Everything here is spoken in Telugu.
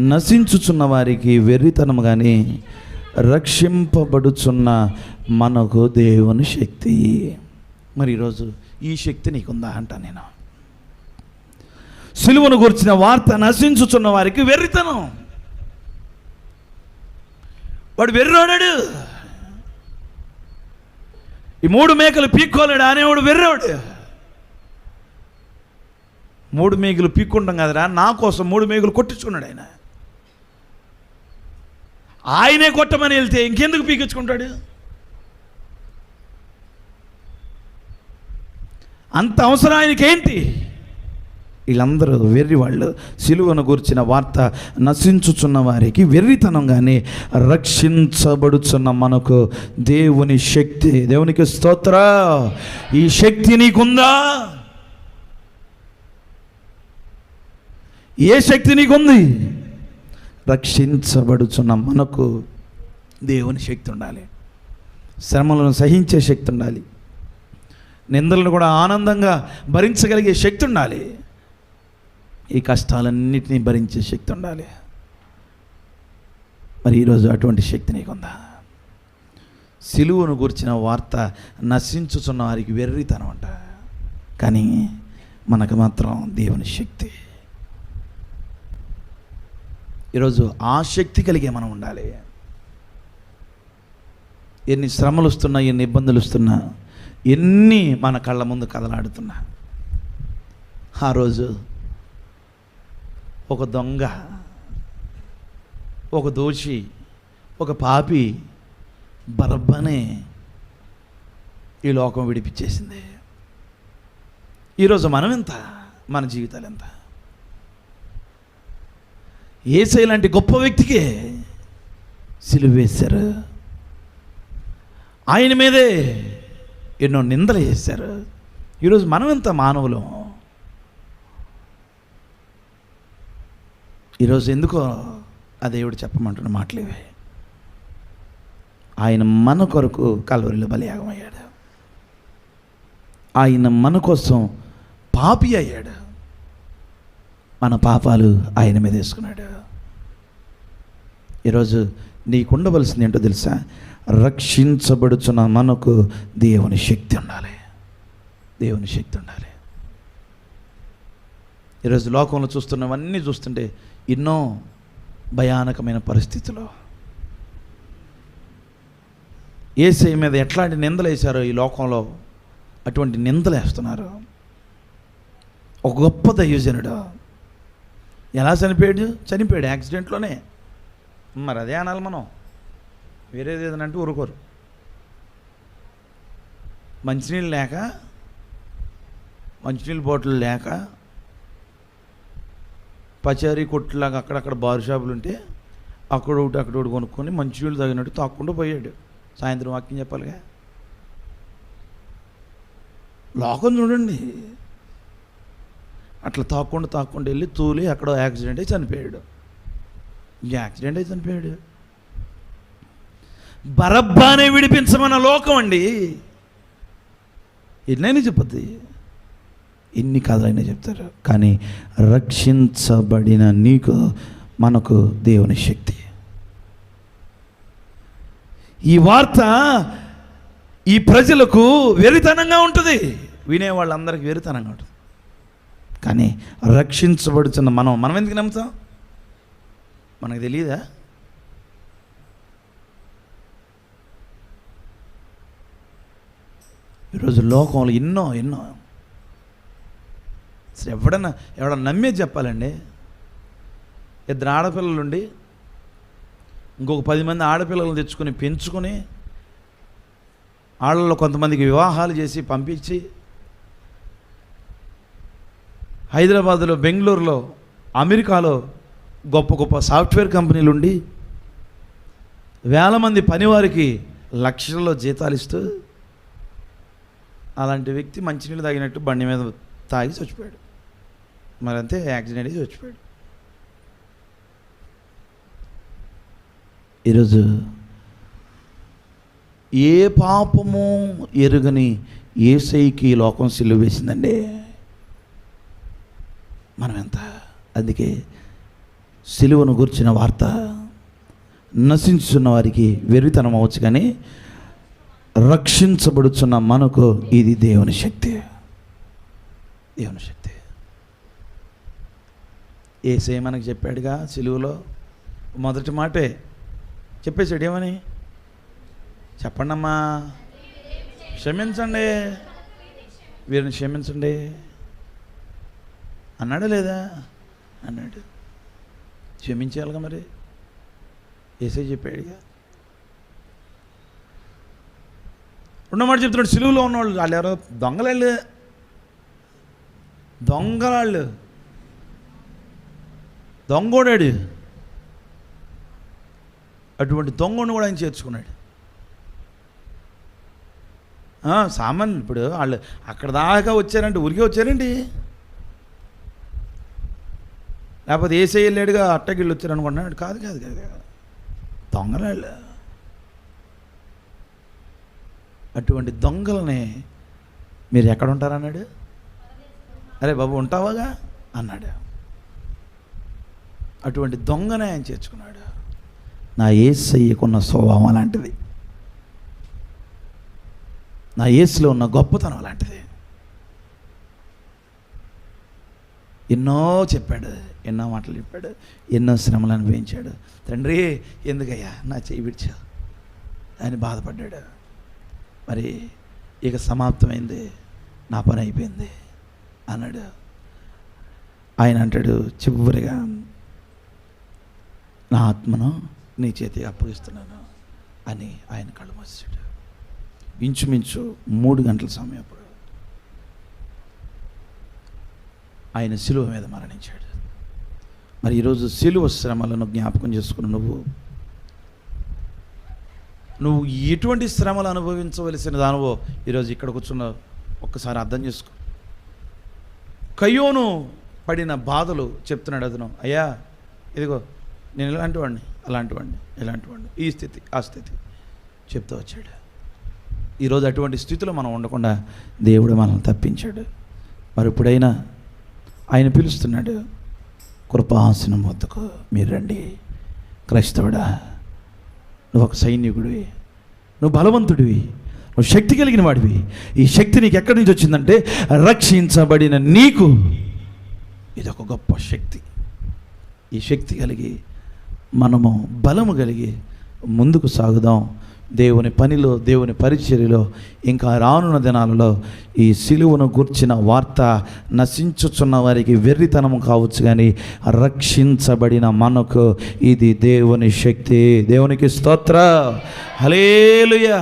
నశించుచున్న వారికి వెర్రితనం కానీ రక్షింపబడుచున్న మనకు దేవుని శక్తి. మరి ఈరోజు ఈ శక్తి నీకుందా అంట నేను. సిలువను గురించిన వార్త నశించుచున్న వారికి వెర్రితనం. వాడు వెర్రోడాడు. ఈ మూడు మేకలు పీక్కోలేడు అనేవాడు వెర్రోడు. మూడు మేకలు పీక్కుంటాం కదరా నా కోసం మూడు మేకలు కొట్టించుకున్నాడు ఆయన. ఆయనే కొట్టమని వెళ్తే ఇంకెందుకు పీకించుకుంటాడు? అంత అవసరం ఆయనకేంటి? వీళ్ళందరూ వెర్రి వాళ్ళు సిలువను గుర్చిన వార్త నశించుచున్న వారికి వెర్రితనం కానీ రక్షించబడుచున్న మనకు దేవుని శక్తి. దేవునికి స్తోత్ర. ఈ శక్తి నీకుందా? ఏ శక్తి నీకుంది? రక్షించబడుచున్న మనకు దేవుని శక్తి ఉండాలి. శ్రమలను సహించే శక్తి ఉండాలి. నిందలను కూడా ఆనందంగా భరించగలిగే శక్తి ఉండాలి. ఈ కష్టాలన్నిటినీ భరించే శక్తి ఉండాలి. మరి ఈరోజు అటువంటి శక్తి నీకుందా? సిలువను గురించిన వార్త నశించుచున్న వారికి వెర్రితనం అంట. కానీ మనకు మాత్రం దేవుని శక్తి. ఈరోజు ఆసక్తి కలిగే మనం ఉండాలి. ఎన్ని శ్రమలు వస్తున్నా ఎన్ని ఇబ్బందులు వస్తున్నా ఎన్ని మన కళ్ళ ముందు కదలాడుతున్నా. ఆ రోజు ఒక దొంగ ఒక దోషి ఒక పాపి బరబ్బనే ఈ లోకం విడిపించేసింది. ఈరోజు మనం ఎంత మన జీవితాలు ఎంత ఏసై లాంటి గొప్ప వ్యక్తికే సిలువ వేశారు. ఆయన మీదే ఎన్నో నిందలు చేశారు ఈరోజు మనం ఎంత మానవులం? ఈరోజు ఎందుకో ఆ దేవుడు చెప్పమంటున్న మాటలేవే ఆయన మన కొరకు కలవరిలో బలియాగం అయ్యాడు ఆయన మన కోసం పాపి అయ్యాడు. మన పాపాలు ఆయన మీద వేసుకున్నాడు. ఈరోజు నీకు ఉండవలసింది ఏంటో తెలుసా? రక్షించబడుచున్న మనకు దేవుని శక్తి ఉండాలి. దేవుని శక్తి ఉండాలి. ఈరోజు లోకంలో చూస్తున్నవన్నీ చూస్తుంటే ఎన్నో భయానకమైన పరిస్థితులు. ఏసై మీద ఎట్లాంటి నిందలు వేశారో ఈ లోకంలో అటువంటి నిందలు వేస్తున్నారు. ఒక గొప్ప దైవజనుడు ఎలా చనిపోయాడు? చనిపోయాడు యాక్సిడెంట్లోనే. మరి అదే అనాలి మనం. వేరేది ఏదైనా అంటే ఊరుకోరు. మంచినీళ్ళు లేక మంచినీళ్ళు బాటిల్ లేక పచారీ కొట్టులాగా అక్కడక్కడ బార్ షాపులు ఉంటే అక్కడ ఒకటి అక్కడ ఒకటి కొనుక్కొని మంచినీళ్ళు తగినట్టు తాక్కుండా పోయాడు. సాయంత్రం వాక్యం చెప్పాలిగా? లోకం చూడండి. అట్లా తాక్కుండా తాక్కుండా వెళ్ళి తూలి అక్కడ యాక్సిడెంట్ అయి చనిపోయాడు. యాక్సిడెంట్ అయి చనిపోయాడు. బరబ్బానే విడిపించమన్న లోకం అండి. ఎన్నైనా చెప్పద్ది. ఎన్ని కథలైనా చెప్తారు. కానీ రక్షించబడిన నీకు మనకు దేవుని శక్తి. ఈ వార్త ఈ ప్రజలకు వెరితనంగా ఉంటుంది. వినే వాళ్ళందరికీ వెరితనంగా ఉంటుంది. కానీ రక్షించబడుతున్న మనం మనం ఎందుకు నమ్ముతాం? మనకు తెలియదా ఈరోజు లోకంలో ఎన్నో ఎన్నో. అసలు ఎవడన్నా ఎవడన్నా నమ్మేది చెప్పాలండి. ఇద్దరు ఆడపిల్లలుండి ఇంకొక పది మంది ఆడపిల్లలను తెచ్చుకొని పెంచుకొని వాళ్ళలో కొంతమందికి వివాహాలు చేసి పంపించి హైదరాబాద్లో బెంగళూరులో అమెరికాలో గొప్ప గొప్ప సాఫ్ట్వేర్ కంపెనీలు ఉండి వేల మంది పనివారికి లక్షల్లో జీతాలు ఇస్తూ అలాంటి వ్యక్తి మంచినీళ్ళు తాగినట్టు బండి మీద తాగి చచ్చిపోయాడు. మరి అంతే యాక్సిడెంట్ అయ్యి చచ్చిపోయాడు. ఈరోజు ఏ పాపము ఎరుగని ఏసైకి ఈ లోకం సిలువ వేసిందండి? మనం ఎంత అందుకే సిలువను గుర్చిన వార్త నశించున్న వారికి వెర్రితనం అవచ్చు కానీ రక్షించబడుచున్న మనకు ఇది దేవుని శక్తి. దేవుని శక్తి. ఏసే మనకు చెప్పాడుగా సిలువలో మొదటి మాటే చెప్పేశాడు ఏమని? చెప్పండమ్మా. క్షమించండి. వీరిని క్షమించండి. అన్నాడా లేదా? అన్నాడు. క్షమించాలిగా మరి. ఏసే చెప్పాడుగా. రెండో మాట చెప్తున్నాడు సిలువులో ఉన్నవాళ్ళు వాళ్ళు ఎవరో దొంగలాళ్ళు. దొంగలాళ్ళు. దొంగోడాడు. అటువంటి దొంగను కూడా ఆయన చేర్చుకున్నాడు. సామాన్ ఇప్పుడు వాళ్ళు అక్కడ దాకా వచ్చారంటే ఊరికే వచ్చారండి లేకపోతే ఏసై వెళ్ళాడుగా అట్టగిళ్ళు వచ్చారు అనుకుంటున్నాడు కాదు కాదు కాదు కాదు. దొంగలాళ్ళు. అటువంటి దొంగలని మీరు ఎక్కడ ఉంటారన్నాడు అరే బాబు ఉంటావాగా? అన్నాడు. అటువంటి దొంగనే ఆయన చేర్చుకున్నాడు. నా ఏసయ్యకున్న స్వభావం అలాంటిది. నా ఏసులో ఉన్న గొప్పతనం అలాంటిది. ఎన్నో చెప్పాడు. ఎన్నో మాటలు చెప్పాడు ఎన్నో శ్రమలు అనుభవించాడు. తండ్రి ఎందుకయ్యా నా చేయి విడిచావు అని బాధపడ్డాడు. మరి ఇక సమాప్తమైంది నా పని అయిపోయింది అన్నాడు. ఆయన అంటాడు చివరిగా నా ఆత్మను నీ చేతికి అప్పగిస్తున్నాను అని ఆయన కళ్ళు మోసాడు ఇంచుమించు మూడు గంటల సమయం అప్పుడు ఆయన శిలువ మీద మరణించాడు. మరి ఈరోజు సిలువ శ్రమలను జ్ఞాపకం చేసుకుని నువ్వు నువ్వు ఎటువంటి శ్రమలు అనుభవించవలసిన దానివో ఈరోజు ఇక్కడ కూర్చున్న ఒక్కసారి అర్థం చేసుకో. కయ్యోను పడిన బాధలు చెప్తున్నాడు అతను అయ్యా ఇదిగో నేను ఇలాంటి వాడిని అలాంటి వాడిని ఇలాంటి వాడిని ఈ స్థితి ఆ స్థితి చెప్తూ వచ్చాడు. ఈరోజు అటువంటి స్థితిలో మనం ఉండకుండా దేవుడు మనల్ని తప్పించాడు. మరి ఇప్పుడైనా ఆయన పిలుస్తున్నాడు కృపాసనం వద్దకు మీరు రండి. క్రైస్తవుడా నువ్వు ఒక సైనికుడివి. నువ్వు బలవంతుడివి. నువ్వు శక్తి కలిగిన వాడివి. ఈ శక్తి నీకు ఎక్కడి నుంచి వచ్చిందంటే రక్షించబడిన నీకు. ఇది ఒక గొప్ప శక్తి. ఈ శక్తి కలిగి మనము బలము కలిగి ముందుకు సాగుదాం. దేవుని పనిలో దేవుని పరిచర్యలో ఇంకా రానున్న దినాలలో ఈ సిలువను గుర్చిన వార్త నశించుచున్న వారికి వెర్రితనం కావచ్చు కానీ రక్షించబడిన మనకు ఇది దేవుని శక్తి. దేవునికి స్తోత్ర. హలేలుయా